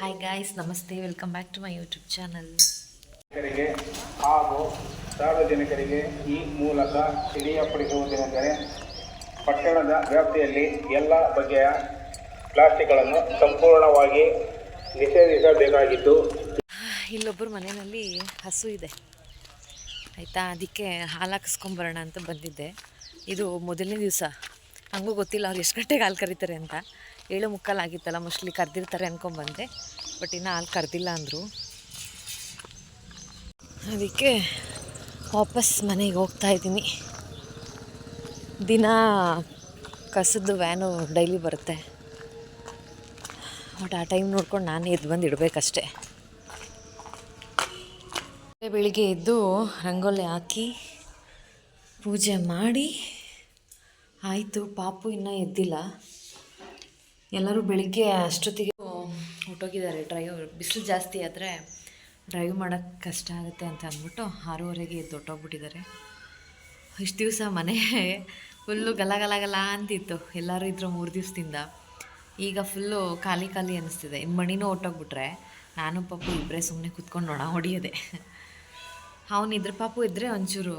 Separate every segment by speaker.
Speaker 1: Hi guys ನಮಸ್ತೆ welcome back to my YouTube channel
Speaker 2: ಹಾಗೂ ಸಾರ್ವಜನಿಕರಿಗೆ ಈ ಮೂಲಕ ತಿಳಿಯಪಡಿಸುವುದೇನೆಂದರೆ ಪಟ್ಟಣದ ವ್ಯಾಪ್ತಿಯಲ್ಲಿ ಎಲ್ಲ ಬಗೆಯ ಪ್ಲಾಸ್ಟಿಕ್ಗಳನ್ನು ಸಂಪೂರ್ಣವಾಗಿ ನಿಷೇಧಿಸಬೇಕಾಗಿದ್ದು.
Speaker 1: ಇಲ್ಲೊಬ್ಬರು ಮನೆಯಲ್ಲಿ ಹಸು ಇದೆ. ಆಯಿತಾ? ಅದಕ್ಕೆ ಹಾಲು ಹಾಕಿಸ್ಕೊಂಬರೋಣ ಅಂತ ಬಂದಿದ್ದೆ. ಇದು ಮೊದಲನೇ ದಿವಸ. ಹಂಗೂ ಗೊತ್ತಿಲ್ಲ ಅವ್ರು ಎಷ್ಟು ಗಂಟೆಗೆ ಹಾಲು ಕರೀತಾರೆ ಅಂತ. ಏಳು ಮುಕ್ಕಾಲು ಆಗಿತ್ತಲ್ಲ, ಮೋಸ್ಟ್ಲಿ ಕರೆದಿರ್ತಾರೆ ಅಂದ್ಕೊಂಬಂದೆ ಬಟ್ ಇನ್ನೂ ಅಲ್ಲಿ ಕರೆದಿಲ್ಲ ಅಂದರು. ಅದಕ್ಕೆ ವಾಪಸ್ ಮನೆಗೆ ಹೋಗ್ತಾ ಇದ್ದೀನಿ. ದಿನ ಕಸದ್ದು ವ್ಯಾನು ಡೈಲಿ ಬರುತ್ತೆ. ಬಟ್ ಆ ಟೈಮ್ ನೋಡ್ಕೊಂಡು ನಾನೇ ಎದ್ದು ಬಂದು ಇಡಬೇಕಷ್ಟೆ. ಬೆಳಿಗ್ಗೆ ಎದ್ದು ರಂಗೋಲಿ ಹಾಕಿ ಪೂಜೆ ಮಾಡಿ, ಆಯಿತು, ಪಾಪು ಇನ್ನೂ ಎದ್ದಿಲ್ಲ. ಎಲ್ಲರೂ ಬೆಳಿಗ್ಗೆ ಅಷ್ಟೊತ್ತಿಗೆ ಹೊಟ್ಟೋಗಿದ್ದಾರೆ. ಡ್ರೈವ್ ಬಿಸಿಲು ಜಾಸ್ತಿ ಆದರೆ ಡ್ರೈವ್ ಮಾಡೋಕ್ಕೆ ಕಷ್ಟ ಆಗುತ್ತೆ ಅಂತ ಅಂದ್ಬಿಟ್ಟು ಆರೂವರೆಗೆ ದೊಡ್ಡೋಗ್ಬಿಟ್ಟಿದ್ದಾರೆ ಇಷ್ಟು ದಿವಸ ಮನೆ ಫುಲ್ಲು ಗಲ ಗಲ ಗಲ ಅಂತಿತ್ತು. ಎಲ್ಲರೂ ಇದ್ರು ಮೂರು ದಿವಸದಿಂದ. ಈಗ ಫುಲ್ಲು ಖಾಲಿ ಖಾಲಿ ಅನ್ನಿಸ್ತಿದೆ ಇನ್ನು ಮಣಿನೂ ಹೊಟ್ಟೋಗ್ಬಿಟ್ರೆ ನಾನು ಪಾಪು ಇಬ್ಬರೇ ಸುಮ್ಮನೆ ಕೂತ್ಕೊಂಡು ನೋಡ ಹೊಡಿಯೋದೆ. ಇದ್ರ ಪಾಪು ಇದ್ದರೆ ಒಂಚೂರು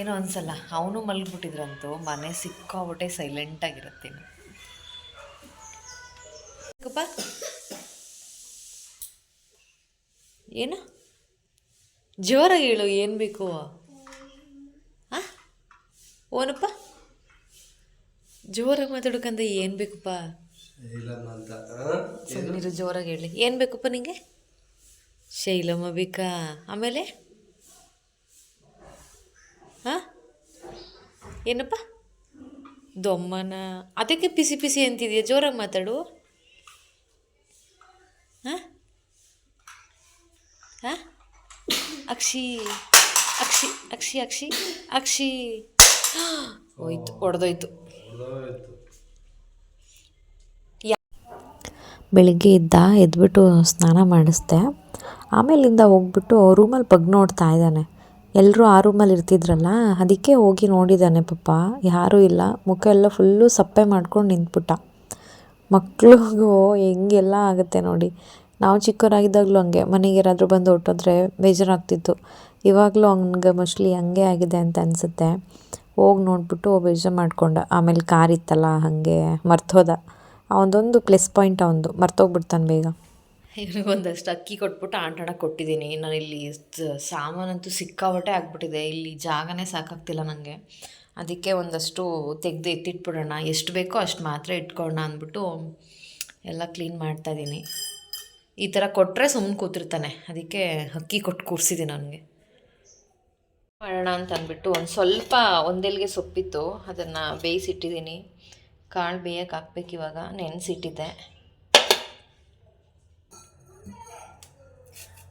Speaker 1: ಏನೋ ಅನಿಸಲ್ಲ. ಅವನು ಮಲಗಿಬಿಟ್ಟಿದ್ರಂತೂ. ಮನೆ ಸಿಕ್ಕಾಬಿಟ್ಟೆ ಸೈಲೆಂಟಾಗಿರುತ್ತೆ ಕಪ್ಪ ಏನು? ಜೋರಾಗಿ ಹೇಳು ಏನು ಬೇಕು? ಆ? ಓನಪ್ಪ? ಜೋರಾಗಿ ಮಾತಾಡೋಕಂದ್ರೆ ಏನು ಬೇಕಪ್ಪ? ಸುಮ್ಮನಿರು ಜೋರಾಗಿ ಹೇಳಿ. ಏನು ಬೇಕಪ್ಪ ನಿಂಗೆ? ಶೈಲಮ್ಮ ಬೇಕಾ? ಆಮೇಲೆ? ಹಾಂ ಏನಪ್ಪ? ದೊಮ್ಮನ. ಅದಕ್ಕೆ ಪಿಸಿ ಪಿಸಿ ಅಂತಿದೆಯಾ? ಜೋರಾಗಿ ಮಾತಾಡು. ಹಾಂ? ಅಕ್ಷಿ ಅಕ್ಷಿ ಅಕ್ಷಿ ಅಕ್ಷಿ ಅಕ್ಷಿ. ಹೋಯ್ತು
Speaker 3: ಹೊರ್ದೋಯ್ತು.
Speaker 4: ಬೆಳಿಗ್ಗೆ ಇದ್ದ ಎದ್ಬಿಟ್ಟು ಸ್ನಾನ ಮಾಡಿಸ್ದೆ. ಆಮೇಲಿಂದ ಹೋಗ್ಬಿಟ್ಟು ರೂಮಲ್ಲಿ ಪಗ್ ನೋಡ್ತಾ ಇದ್ದಾನೆ. ಎಲ್ಲರೂ ಆ ರೂಮಲ್ಲಿ ಇರ್ತಿದ್ರಲ್ಲ, ಅದಕ್ಕೆ ಹೋಗಿ ನೋಡಿದ್ದಾನೆ ಪಾಪ. ಯಾರೂ ಇಲ್ಲ, ಮುಖ ಎಲ್ಲ ಫುಲ್ಲು ಸಪ್ಪೆ ಮಾಡ್ಕೊಂಡು ನಿಂತ್ಬಿಟ್ಟ. ಮಕ್ಳಿಗೂ ಹೆಂಗೆಲ್ಲ ಆಗುತ್ತೆ ನೋಡಿ. ನಾವು ಚಿಕ್ಕವರಾಗಿದ್ದಾಗಲೂ ಹಂಗೆ, ಮನೆಗೆ ಯಾರಾದರೂ ಬಂದು ಹೊಟ್ಟೋದ್ರೆ ಬೇಜಾರಾಗ್ತಿತ್ತು. ಇವಾಗಲೂ ಹಂಗೆ ಮೋಸ್ಟ್ಲಿ ಹಂಗೆ ಆಗಿದೆ ಅಂತ ಅನಿಸುತ್ತೆ. ಹೋಗಿ ನೋಡಿಬಿಟ್ಟು ಬೇಜಾರು ಮಾಡ್ಕೊಂಡ, ಆಮೇಲೆ ಕಾರ್ ಇತ್ತಲ್ಲ, ಹಾಗೆ ಮರ್ತೋದ ಅವನದೊಂದು ಪ್ಲಸ್ ಪಾಯಿಂಟ್ ಅವನದು ಮರ್ತೋಗ್ಬಿಡ್ತಾನೆ ಬೇಗ.
Speaker 1: ಇವ್ರಿಗೆ ಒಂದಷ್ಟು ಅಕ್ಕಿ ಕೊಟ್ಬಿಟ್ಟು ಆಟ ಆಡೋಕೆ ಕೊಟ್ಟಿದ್ದೀನಿ. ನಾನು ಇಲ್ಲಿ ಸ- ಸಾಮಾನಂತೂ ಸಿಕ್ಕಾಬಟ್ಟೆ ಆಗ್ಬಿಟ್ಟಿದೆ. ಇಲ್ಲಿ ಜಾಗನೇ ಸಾಕಾಗ್ತಿಲ್ಲ ನನಗೆ ಅದಕ್ಕೆ ಒಂದಷ್ಟು ತೆಗೆದು ಎತ್ತಿಟ್ಬಿಡೋಣ ಎಷ್ಟು ಬೇಕೋ ಅಷ್ಟು ಮಾತ್ರ ಇಟ್ಕೊಳ್ಳೋಣ ಅಂದ್ಬಿಟ್ಟು ಎಲ್ಲ ಕ್ಲೀನ್ ಮಾಡ್ತಾಯಿದ್ದೀನಿ ಈ ಥರ ಕೊಟ್ಟರೆ ಸುಮ್ಮನೆ ಕೂತಿರ್ತಾನೆ. ಅದಕ್ಕೆ ಅಕ್ಕಿ ಕೊಟ್ಟು ಕೂರಿಸಿದ್ದೀನಿ ಅವನಿಗೆ. ಮಾಡೋಣ ಅಂತ ಅಂದ್ಬಿಟ್ಟು ಒಂದು ಸ್ವಲ್ಪ ಒಂದೆಲ್ಗೆ ಸೊಪ್ಪಿತ್ತು. ಅದನ್ನು ಬೇಯಿಸಿಟ್ಟಿದ್ದೀನಿ. ಕಾಳು ಬೇಯಕ್ಕೆ ಹಾಕ್ಬೇಕು ಇವಾಗ. ನೆನೆಸಿಟ್ಟಿದ್ದೆ.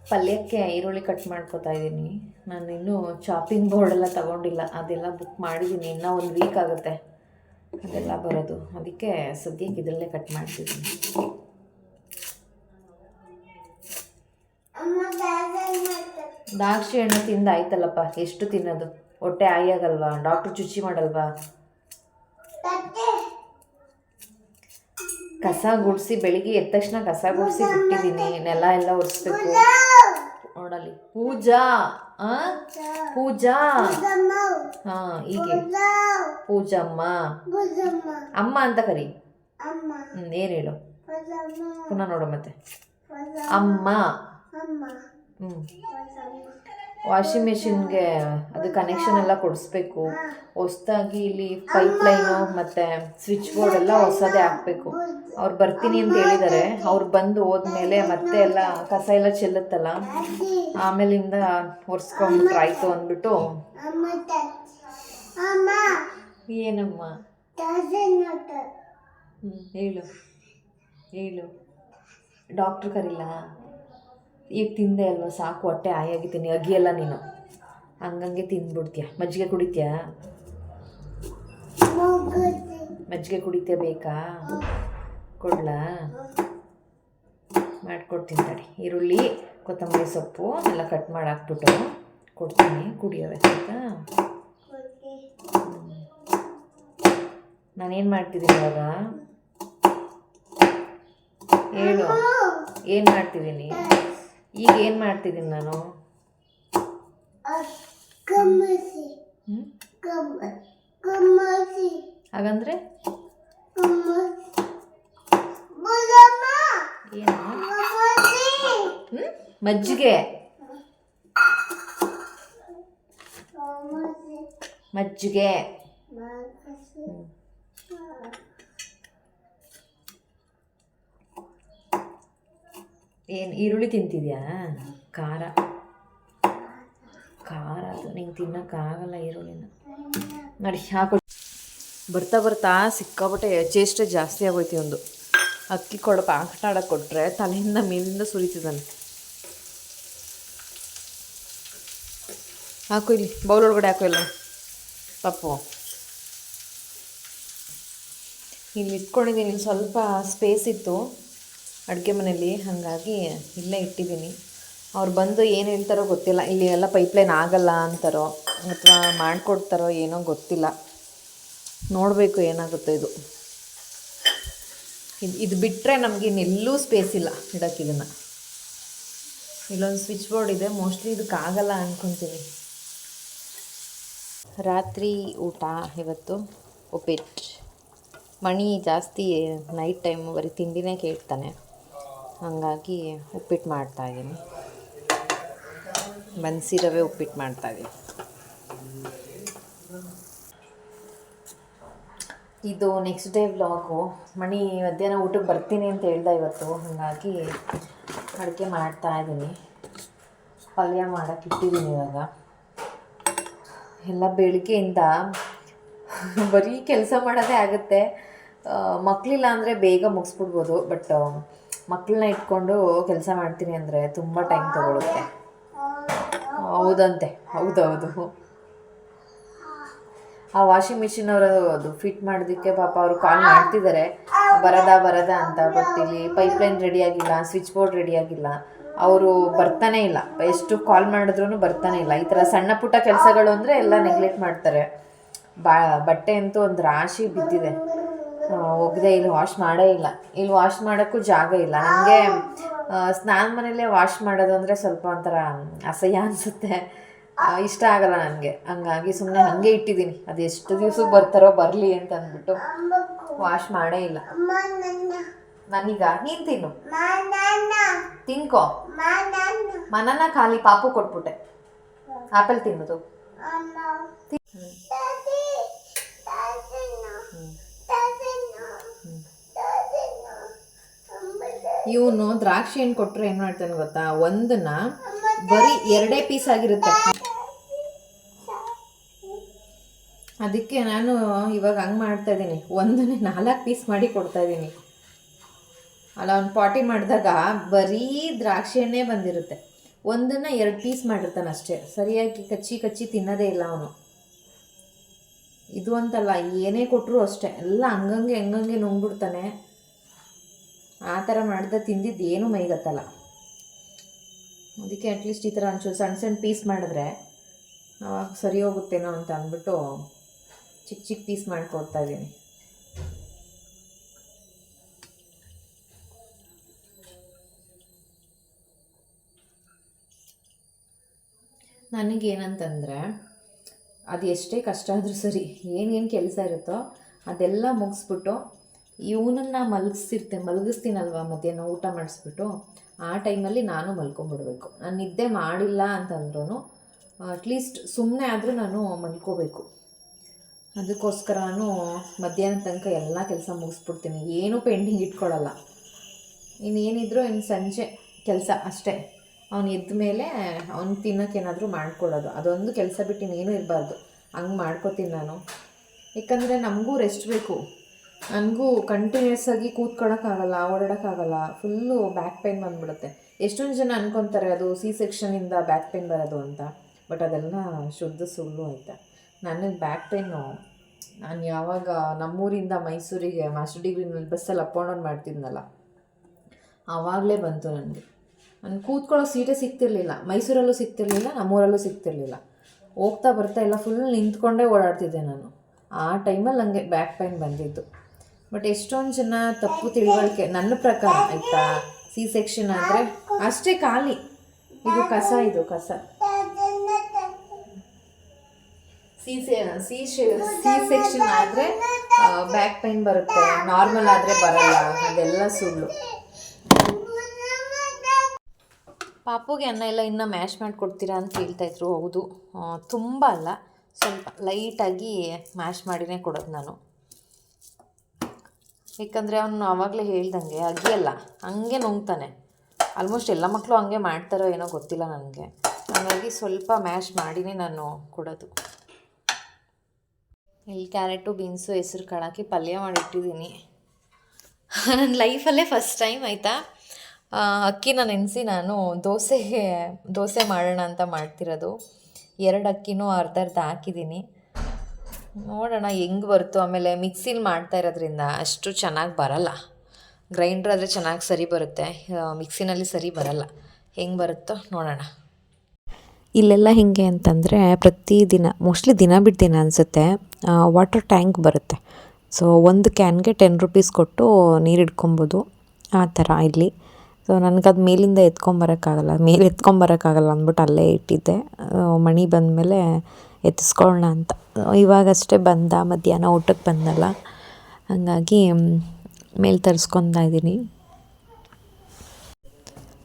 Speaker 1: ಪಲ್ಯಕ್ಕೆ ಈರುಳ್ಳಿ ಕಟ್ ಮಾಡ್ಕೊತಾ ಇದ್ದೀನಿ ನಾನು ಇನ್ನೂ ಚಾಪಿಂಗ್ ಬೋರ್ಡ್ ಎಲ್ಲ ತಗೊಂಡಿಲ್ಲ. ಅದೆಲ್ಲ ಬುಕ್ ಮಾಡಿದ್ದೀನಿ ಇನ್ನೂ ಒಂದು ವೀಕ್ ಆಗುತ್ತೆ ಅದೆಲ್ಲ ಬರೋದು. ಅದಕ್ಕೆ ಸದ್ಯಕ್ಕೆ ಇದರಲ್ಲೇ ಕಟ್ ಮಾಡ್ತಿದ್ದೀನಿ ದ್ರಾಕ್ಷಿ ಹಣ್ಣು ತಿಂದ ಆಯ್ತಲ್ಲಪ್ಪ. ಎಷ್ಟು ತಿನ್ನೋದು? ಹೊಟ್ಟೆ ಆಯಾಗಲ್ವಾ ಡಾಕ್ಟ್ರು ಚುಚ್ಚಿ ಮಾಡಲ್ವಾ? ಕಸ ಗುಡಿಸಿ ಬೆಳಿಗ್ಗೆ ಎದ್ದ ತಕ್ಷಣ ಕಸ ಗುಡಿಸಿ ಬಿಟ್ಟಿದ್ದೀನಿ. ನೆಲ ಎಲ್ಲ ಒರೆಸ್ಬೇಕು. ನೋಡಲಿ ಪೂಜಾ ಪೂಜಾ? ಹಾ, ಹೀಗೆ. ಪೂಜಮ್ಮ. ಅಮ್ಮ ಅಂತ ಕರಿ. ಹ್ಮ್, ಏನ್ ಹೇಳು? ಪುನಃ ನೋಡು ಮತ್ತೆ. ಅಮ್ಮ. ಹ್ಮ್. ವಾಷಿಂಗ್ ಮೆಷಿನ್ಗೆ ಅದು ಕನೆಕ್ಷನ್ ಎಲ್ಲ ಕೊಡಿಸ್ಬೇಕು. ಹೊಸ್ದಾಗಿ ಇಲ್ಲಿ ಪೈಪ್ ಲೈನು ಮತ್ತು ಸ್ವಿಚ್ ಬೋರ್ಡ್ ಎಲ್ಲ ಹೊಸದೇ ಹಾಕಬೇಕು. ಅವ್ರು ಬರ್ತೀನಿ ಅಂತ ಹೇಳಿದ್ದಾರೆ ಅವ್ರು ಬಂದು ಹೋದ್ಮೇಲೆ ಮತ್ತೆ ಎಲ್ಲ ಕಸ ಎಲ್ಲ ಚೆಲ್ಲುತ್ತಲ್ಲ? ಆಮೇಲಿಂದ ಒರೆಸ್ಕೊಂಡ್ಬಿಟ್ರೆ. ಆಯಿತು ಅಂದ್ಬಿಟ್ಟು. ಏನಮ್ಮ? ಹೇಳು. ಹೇಳು. ಡಾಕ್ಟ್ರ್ ಕರಿಲ್ಲ ಈಗ ತಿಂದೆ ಅಲ್ವಾ, ಸಾಕು, ಹೊಟ್ಟೆ ಆಯಾಗಿದ್ದೀನಿ ಅಗಿಯಲ್ಲ ನೀನು. ಹಂಗಂಗೆ ತಿಂದ್ಬಿಡ್ತೀಯ? ಮಜ್ಜಿಗೆ ಕುಡಿತೀಯಾ? ಮಜ್ಜಿಗೆ ಕುಡಿತೀಯ ಬೇಕಾ? ಕೊಡ್ಲಾ? ಮಾಡ್ಕೊಡ್ತೀನಿ ತಡಿ. ಈರುಳ್ಳಿ, ಕೊತ್ತಂಬರಿ ಸೊಪ್ಪು, ಎಲ್ಲ ಕಟ್ ಮಾಡಿ ಹಾಕ್ಬಿಟ್ಟು ಕೊಡ್ತೀನಿ. ಕುಡಿಯೋವೆ, ಆಯಿತಾ? ನಾನೇನು ಮಾಡ್ತಿದ್ದೀನಿ ಇವಾಗ? ಹೇಳು. ಏನು ಮಾಡ್ತಿದ್ದೀನಿ? ಈಗ ಏನು ಮಾಡ್ತಿದ್ದೀನಿ ನಾನು? ಹಾಗಂದ್ರೆ? ಏನು? ಮಜ್ಜಿಗೆ. ಮಜ್ಜಿಗೆ. ಏನು ಈರುಳ್ಳಿ ತಿಂತಿದ್ಯಾ? ಖಾರ. ಖಾರ ಅದು ನಿಂಗೆ ತಿನ್ನೋಕ್ಕಾಗಲ್ಲ ಈರುಳ್ಳಿನ. ನೋಡಿ ಹಾಕೊ ಬರ್ತಾ ಬರ್ತಾ ಸಿಕ್ಕಾಬಟ್ಟೆ ಚೇಷ್ಟೆ ಜಾಸ್ತಿ ಆಗೋಯ್ತು ಒಂದು ಅಕ್ಕಿ ಕೊಡಪ್ಪ ಆಟ ಆಡಕ್ಕೆ ಕೊಟ್ಟರೆ ತಲೆಯಿಂದ ಮೇಲಿಂದ ಸುರಿತಿದ್ದಾನೆ. ಹಾಕು ಇಲ್ಲಿ ಬೌಲ್ ಒಳಗಡೆ ಹಾಕು ಇಲ್ಲ ಪಪ್ಪು ಇಲ್ಲಿ ಇಟ್ಕೊಂಡಿದ್ದೀನಿ, ಸ್ವಲ್ಪ ಸ್ಪೇಸ್ ಇತ್ತು. ಅಡುಗೆ ಮನೇಲಿ ಹಾಗಾಗಿ ಇಲ್ಲೇ ಇಟ್ಟಿದ್ದೀನಿ. ಅವ್ರು ಬಂದು ಏನು ಹೇಳ್ತಾರೋ ಗೊತ್ತಿಲ್ಲ. ಇಲ್ಲಿ ಎಲ್ಲ ಪೈಪ್ಲೈನ್ ಆಗಲ್ಲ ಅಂತಾರೋ ಅಥವಾ ಮಾಡಿಕೊಡ್ತಾರೋ ಏನೋ ಗೊತ್ತಿಲ್ಲ. ನೋಡಬೇಕು ಏನಾಗುತ್ತೆ ಇದು. ಇದು ಇದು ಬಿಟ್ಟರೆ ನಮಗೆ ಇನ್ನೆಲ್ಲೂ ಸ್ಪೇಸ್ ಇಲ್ಲ ಇಡೋಕ್ಕೆ ಇದನ್ನು. ಇಲ್ಲೊಂದು ಸ್ವಿಚ್ ಬೋರ್ಡ್ ಇದೆ. ಮೋಸ್ಟ್ಲಿ ಇದಕ್ಕಾಗಲ್ಲ ಅಂದ್ಕೊತೀನಿ ರಾತ್ರಿ ಊಟ ಇವತ್ತು ಉಪ್ಪಿಟ್ಟು ಮಣಿ ಜಾಸ್ತಿ ನೈಟ್ ಟೈಮ್ ಬರೀ ತಿಂಡಿನೇ ಕೇಳ್ತಾನೆ. ಹಾಗಾಗಿ ಉಪ್ಪಿಟ್ಟು ಮಾಡ್ತಾಯಿದ್ದೀನಿ. ಬನ್ಸಿ ರವೆ ಉಪ್ಪಿಟ್ಟು ಮಾಡ್ತಾಯಿದ್ದೀನಿ. ಇದು ನೆಕ್ಸ್ಟ್ ಡೇ ವ್ಲಾಗು ಮಣಿ ಮಧ್ಯಾಹ್ನ ಊಟಕ್ಕೆ ಬರ್ತೀನಿ ಅಂತ ಹೇಳ್ದೆ ಇವತ್ತು. ಹಾಗಾಗಿ ಅಡುಗೆ ಮಾಡ್ತಾ ಇದ್ದೀನಿ ಪಲ್ಯ ಮಾಡೋಕ್ಕೆ ಇಟ್ಟಿದ್ದೀನಿ ಇವಾಗ. ಎಲ್ಲ ಬೆಳಗ್ಗೆಯಿಂದ ಬರೀ ಕೆಲಸ ಮಾಡೋದೇ ಆಗುತ್ತೆ. ಮಕ್ಕಳಿಲ್ಲ ಅಂದರೆ ಬೇಗ ಮುಗಿಸ್ಬಿಡ್ಬೋದು ಬಟ್ ಮಕ್ಕಳನ್ನ ಇಟ್ಕೊಂಡು ಕೆಲಸ ಮಾಡ್ತೀನಿ ಅಂದರೆ ತುಂಬ ಟೈಮ್ ತಗೊಳುತ್ತೆ. ಹೌದಂತೆ, ಹೌದೌದು. ಆ ವಾಷಿಂಗ್ ಮಿಷಿನ್ ಅವರು ಅದು ಫಿಟ್ ಮಾಡೋದಕ್ಕೆ ಪಾಪ ಅವರು ಕಾಲ್ ಮಾಡ್ತಿದ್ದಾರೆ ಬರದಾ ಬರದಾ ಅಂತ ಬಟ್ ಇಲ್ಲಿ ಪೈಪ್ಲೈನ್ ರೆಡಿ ಆಗಿಲ್ಲ ಸ್ವಿಚ್ ಬೋರ್ಡ್ ರೆಡಿ ಆಗಿಲ್ಲ. ಅವರು ಬರ್ತಾನೆ ಇಲ್ಲ. ಎಷ್ಟು ಕಾಲ್ ಮಾಡಿದ್ರು ಬರ್ತಾನೆ ಇಲ್ಲ. ಈ ಥರ ಸಣ್ಣ ಪುಟ್ಟ ಕೆಲಸಗಳು ಅಂದರೆ ಎಲ್ಲ ನೆಗ್ಲೆಕ್ಟ್ ಮಾಡ್ತಾರೆ. ಬಾ, ಬಟ್ಟೆ ಅಂತೂ ಒಂದು ರಾಶಿ ಬಿದ್ದಿದೆ. ಒಗ್ದೆ ಇಲ್ಲಿ ವಾಶ್ ಮಾಡೇ ಇಲ್ಲ. ಇಲ್ಲಿ ವಾಶ್ ಮಾಡೋಕ್ಕೂ ಜಾಗ ಇಲ್ಲ. ನನಗೆ ಸ್ನಾನ ಮನೆಯಲ್ಲೇ ವಾಶ್ ಮಾಡೋದು ಅಂದರೆ ಸ್ವಲ್ಪ ಒಂಥರ ಅಸಹ್ಯ ಅನಿಸುತ್ತೆ. ಇಷ್ಟ ಆಗಲ್ಲ ನನಗೆ. ಹಂಗಾಗಿ ಸುಮ್ಮನೆ ಹಾಗೆ ಇಟ್ಟಿದ್ದೀನಿ. ಅದು ಎಷ್ಟು ದಿವ್ಸಕ್ಕೆ ಬರ್ತಾರೋ ಬರಲಿ ಅಂತ ಅಂದ್ಬಿಟ್ಟು ವಾಶ್ ಮಾಡೇ ಇಲ್ಲ. ನನೀಗ ನೀನು ತಿನ್ನು. ತಿನ್ಕೋ. ಮನನ ಖಾಲಿ ಪಾಪು ಕೊಟ್ಬಿಟ್ಟೆ. ಆಪಲ್ ತಿನ್ನೋದು. ಇವನು ದ್ರಾಕ್ಷಿ ಹಣ್ಣು ಕೊಟ್ಟರೆ ಏನು ಮಾಡ್ತಾನೆ ಗೊತ್ತಾ? ಒಂದನ್ನ ಬರೀ ಎರಡೇ ಪೀಸ್ ಆಗಿರುತ್ತೆ. ಅದಕ್ಕೆ ನಾನು ಇವಾಗ ಹಂಗೆ ಮಾಡ್ತಾ ಇದ್ದೀನಿ. ಒಂದನ್ನೇ ನಾಲ್ಕು ಪೀಸ್ ಮಾಡಿ ಕೊಡ್ತಾ ಇದ್ದೀನಿ. ಅಲ್ಲ, ಒಂದು ಪಾಟಿ ಮಾಡಿದಾಗ ಬರೀ ದ್ರಾಕ್ಷಿ ಹಣ್ಣೇ ಬಂದಿರುತ್ತೆ. ಒಂದನ್ನು ಎರಡು ಪೀಸ್ ಮಾಡಿರ್ತಾನೆ ಅಷ್ಟೇ. ಸರಿಯಾಗಿ ಕಚ್ಚಿ ಕಚ್ಚಿ ತಿನ್ನೋದೇ ಇಲ್ಲ ಅವನು. ಇದು ಅಂತಲ್ಲ, ಏನೇ ಕೊಟ್ಟರು ಅಷ್ಟೇ. ಎಲ್ಲ ಹಂಗಂಗೆ ಹೆಂಗಂಗೆ ನುಂಗ್ಬಿಡ್ತಾನೆ. ಆ ಥರ ಮಾಡಿದ ತಿಂದಿದ್ದು ಏನೂ ಮೈಗತ್ತಲ್ಲ. ಅದಕ್ಕೆ ಅಟ್ಲೀಸ್ಟ್ ಈ ಥರ ಒಂಚೂರು ಸಣ್ಣ ಸಣ್ಣ ಪೀಸ್ ಮಾಡಿದ್ರೆ ಅವಾಗ ಸರಿ ಹೋಗುತ್ತೇನೋ ಅಂತ ಅಂದ್ಬಿಟ್ಟು ಚಿಕ್ಕ ಚಿಕ್ಕ ಪೀಸ್ ಮಾಡ್ಕೊಡ್ತಾ ಇದ್ದೀನಿ. ನನಗೇನಂತಂದರೆ ಅದು ಎಷ್ಟೇ ಕಷ್ಟ ಆದರೂ ಸರಿ ಏನೇನು ಕೆಲಸ ಇರುತ್ತೋ ಅದೆಲ್ಲ ಮುಗಿಸ್ಬಿಟ್ಟು ಇವನನ್ನು ಮಲಗಿಸ್ತಿರ್ತೆ, ಮಲಗಿಸ್ತೀನಲ್ವ ಮಧ್ಯಾಹ್ನ ಊಟ ಮಾಡಿಸ್ಬಿಟ್ಟು? ಆ ಟೈಮಲ್ಲಿ ನಾನು ಮಲ್ಕೊಂಬಿಡ್ಬೇಕು. ನಾನು ನಿದ್ದೆ ಮಾಡಿಲ್ಲ ಅಂತಂದ್ರೂ ಅಟ್ಲೀಸ್ಟ್ ಸುಮ್ಮನೆ ಆದರೂ ನಾನು ಮಲ್ಕೋಬೇಕು. ಅದಕ್ಕೋಸ್ಕರನೂ ಮಧ್ಯಾಹ್ನ ತನಕ ಎಲ್ಲ ಕೆಲಸ ಮುಗಿಸ್ಬಿಡ್ತೀನಿ. ಏನೂ ಪೆಂಡಿಂಗ್ ಇಟ್ಕೊಳ್ಳಲ್ಲ ಇನ್ನೇನಿದ್ರು ಇನ್ನು ಸಂಜೆ ಕೆಲಸ ಅಷ್ಟೇ. ಅವ್ನು ಎದ್ದ ಮೇಲೆ ಅವ್ನು ತಿನ್ನೋಕ್ಕೇನಾದರೂ ಮಾಡ್ಕೊಡೋದು ಅದೊಂದು ಕೆಲಸ ಬಿಟ್ಟು ಇನ್ನೇನು ಇರಬಾರ್ದು. ಹಂಗೆ ಮಾಡ್ಕೋತೀನಿ ನಾನು. ಯಾಕಂದರೆ ನಮಗೂ ರೆಸ್ಟ್ ಬೇಕು. ನನಗೂ ಕಂಟಿನ್ಯೂಸ್ ಆಗಿ ಕೂತ್ಕೊಳ್ಳೋಕ್ಕಾಗಲ್ಲ ಓಡಾಡೋಕ್ಕಾಗಲ್ಲ ಫುಲ್ಲು ಬ್ಯಾಕ್ ಪೇನ್ ಬಂದ್ಬಿಡುತ್ತೆ. ಎಷ್ಟೊಂದು ಜನ ಅನ್ಕೊತಾರೆ ಅದು ಸಿ ಸೆಕ್ಷನಿಂದ ಬ್ಯಾಕ್ ಪೇನ್ ಬರೋದು ಅಂತ ಬಟ್ ಅದೆಲ್ಲ ಶುದ್ಧ ಸುಳ್ಳು ಆಯಿತಾ. ನನಗೆ ಬ್ಯಾಕ್ ಪೇನು ನಾನು ಯಾವಾಗ ನಮ್ಮೂರಿಂದ ಮೈಸೂರಿಗೆ ಮಾಸ್ಟರ್ ಡಿಗ್ರಿನಲ್ಲಿ ಬಸ್ಸಲ್ಲಿ ಅಪ್ ಆ್ಯಂಡ್ ಡೌನ್ ಮಾಡ್ತಿದ್ನಲ್ಲ, ಆವಾಗಲೇ ಬಂತು ನನಗೆ ನಾನು ಕೂತ್ಕೊಳ್ಳೋ ಸೀಟೇ ಸಿಗ್ತಿರ್ಲಿಲ್ಲ ಮೈಸೂರಲ್ಲೂ ಸಿಗ್ತಿರ್ಲಿಲ್ಲ ನಮ್ಮೂರಲ್ಲೂ ಸಿಗ್ತಿರ್ಲಿಲ್ಲ ಹೋಗ್ತಾ ಬರ್ತಾ ಇಲ್ಲ ಫುಲ್ ನಿಂತ್ಕೊಂಡೇ ಓಡಾಡ್ತಿದ್ದೆ ನಾನು. ಆ ಟೈಮಲ್ಲಿ ನನಗೆ ಬ್ಯಾಕ್ ಪೈನ್ ಬಂದಿದ್ದು. ಬಟ್ ಎಷ್ಟೊಂದು ಜನ ತಪ್ಪು ತಿಳುವಳಿಕೆ ನನ್ನ ಪ್ರಕಾರ ಆಯಿತಾ?
Speaker 5: ಸಿ ಸೆಕ್ಷನ್ ಆದರೆ ಅಷ್ಟೇ ಖಾಲಿ. ಇದು ಕಸ ಇದು ಕಸ. ಸಿ ಸಿ ಸಿ ಸೆಕ್ಷನ್ ಆದರೆ ಬ್ಯಾಕ್ ಪೈನ್ ಬರುತ್ತೆ. ನಾರ್ಮಲ್ ಆದರೆ ಬರಲ್ಲ. ಅದೆಲ್ಲ ಸುಳ್ಳು. ಪಾಪುಗೆ ಅನ್ನ ಎಲ್ಲ ಇನ್ನೂ ಮ್ಯಾಶ್ ಮಾಡಿಕೊಡ್ತೀರಾ ಅಂತ ಕೇಳ್ತಾಯಿದ್ರು ಹೌದು. ಆ, ತುಂಬ ಅಲ್ಲ. ಸ್ವಲ್ಪ ಲೈಟಾಗಿ ಮ್ಯಾಶ್ ಮಾಡಿನೇ ಕೊಡೋದು ನಾನು. ಏಕೆಂದರೆ ಅವನು ಆವಾಗಲೇ ಹೇಳ್ದಂಗೆ ಅಗಿಯಲ್ಲ ಹಂಗೆ ನುಂಗ್ತಾನೆ. ಆಲ್ಮೋಸ್ಟ್ ಎಲ್ಲ ಮಕ್ಕಳು ಹಂಗೆ ಮಾಡ್ತಾರೋ ಏನೋ ಗೊತ್ತಿಲ್ಲ ನನಗೆ. ಹಾಗಾಗಿ ಸ್ವಲ್ಪ ಮ್ಯಾಶ್ ಮಾಡಿನೇ ನಾನು ಕೊಡೋದು. ಇಲ್ಲಿ ಕ್ಯಾರೆಟು, ಬೀನ್ಸು, ಹೆಸ್ರು ಕಾಳಾಕಿ ಪಲ್ಯ ಮಾಡಿಟ್ಟಿದ್ದೀನಿ. ನನ್ನ ಲೈಫಲ್ಲೇ ಫಸ್ಟ್ ಟೈಮ್ ಆಯಿತಾ? ಅಕ್ಕಿನ ನೆನೆಸಿ ನಾನು ದೋಸೆಗೆ ದೋಸೆ ಮಾಡೋಣ ಅಂತ ಮಾಡ್ತಿರೋದು. ಎರಡು ಅಕ್ಕಿನೂ ಅರ್ಧ ಅರ್ಧ ಹಾಕಿದ್ದೀನಿ. ನೋಡೋಣ ಹೆಂಗೆ ಬರುತ್ತೋ ಆಮೇಲೆ ಮಿಕ್ಸಿಲಿ ಮಾಡ್ತಾ ಇರೋದ್ರಿಂದ ಅಷ್ಟು ಚೆನ್ನಾಗಿ ಬರಲ್ಲ. ಗ್ರೈಂಡ್ರ್ ಆದರೆ ಚೆನ್ನಾಗಿ ಸರಿ ಬರುತ್ತೆ ಮಿಕ್ಸಿನಲ್ಲಿ ಸರಿ ಬರಲ್ಲ. ಹೆಂಗೆ ಬರುತ್ತೋ ನೋಡೋಣ.
Speaker 1: ಇಲ್ಲೆಲ್ಲ ಹೇಗೆ ಅಂತಂದರೆ ಪ್ರತಿದಿನ ಮೋಸ್ಟ್ಲಿ ದಿನ ಬಿಟ್ಟು ದಿನ ಅನಿಸುತ್ತೆ. ವಾಟರ್ ಟ್ಯಾಂಕ್ ಬರುತ್ತೆ. ಸೊ ಒಂದು ಕ್ಯಾನ್ಗೆ ಟೆನ್ ರುಪೀಸ್ ಕೊಟ್ಟು ನೀರು ಇಟ್ಕೊಬೋದು ಆ ಥರ ಇಲ್ಲಿ. ಸೊ ನನಗದು ಮೇಲಿಂದ ಎತ್ಕೊಂಬರೋಕ್ಕಾಗಲ್ಲ ಮೇಲೆ ಎತ್ಕೊಂಬರೋಕ್ಕಾಗಲ್ಲ ಅಂದ್ಬಿಟ್ಟು ಅಲ್ಲೇ ಇಟ್ಟಿದ್ದೆ. ಮಣಿ ಬಂದಮೇಲೆ ಎತ್ತಿಸ್ಕೊಳ್ಳೋಣ ಅಂತ. ಇವಾಗಷ್ಟೇ ಬಂದ, ಮಧ್ಯಾಹ್ನ ಊಟಕ್ಕೆ ಬಂದಲ್ಲ. ಹಾಗಾಗಿ ಮೇಲೆ ತರಿಸ್ಕೊತಾ ಇದ್ದೀನಿ.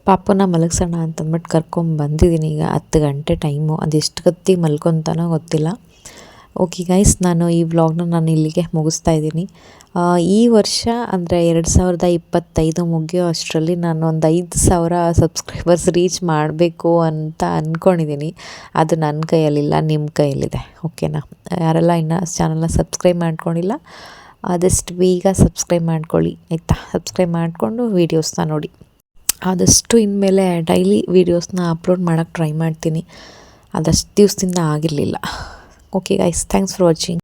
Speaker 1: ಪಾಪನ ಮಲಗಿಸೋಣ ಅಂತಂದ್ಬಿಟ್ಟು ಕರ್ಕೊಂಡು ಬಂದಿದ್ದೀನಿ ಈಗ ಹತ್ತು ಗಂಟೆ ಟೈಮು. ಅದೆಷ್ಟು ಹೊತ್ತಿಗೆ ಮಲ್ಕೊತಾನೋ ಗೊತ್ತಿಲ್ಲ. ಓಕೆ ಗೈಸ್ ನಾನು ಈ ವ್ಲಾಗ್ನ ನಾನು ಇಲ್ಲಿಗೆ ಮುಗಿಸ್ತಾ ಇದ್ದೀನಿ. ಈ ವರ್ಷ ಅಂದರೆ ಎರಡು ಸಾವಿರದ ಇಪ್ಪತ್ತೈದು ಮುಗಿಯೋ ಅಷ್ಟರಲ್ಲಿ ನಾನು ಒಂದು ಐದು ಸಾವಿರ ಸಬ್ಸ್ಕ್ರೈಬರ್ಸ್ ರೀಚ್ ಮಾಡಬೇಕು ಅಂತ ಅಂದ್ಕೊಂಡಿದ್ದೀನಿ ಅದು ನನ್ನ ಕೈಯಲ್ಲಿಲ್ಲ ನಿಮ್ಮ ಕೈಯಲ್ಲಿದೆ. ಓಕೆನಾ ಯಾರೆಲ್ಲ ಇನ್ನೂ ಚಾನಲ್ನ ಸಬ್ಸ್ಕ್ರೈಬ್ ಮಾಡ್ಕೊಂಡಿಲ್ಲ, ಆದಷ್ಟು ಬೇಗ ಸಬ್ಸ್ಕ್ರೈಬ್ ಮಾಡ್ಕೊಳ್ಳಿ, ಆಯಿತಾ? ಸಬ್ಸ್ಕ್ರೈಬ್ ಮಾಡಿಕೊಂಡು ವೀಡಿಯೋಸ್ನ ನೋಡಿ. ಆದಷ್ಟು ಇನ್ಮೇಲೆ ಡೈಲಿ ವೀಡಿಯೋಸ್ನ ಅಪ್ಲೋಡ್ ಮಾಡೋಕ್ಕೆ ಟ್ರೈ ಮಾಡ್ತೀನಿ. ಅದಷ್ಟು ದಿವಸದಿಂದ ಆಗಿರಲಿಲ್ಲ. Okay guys thanks for watching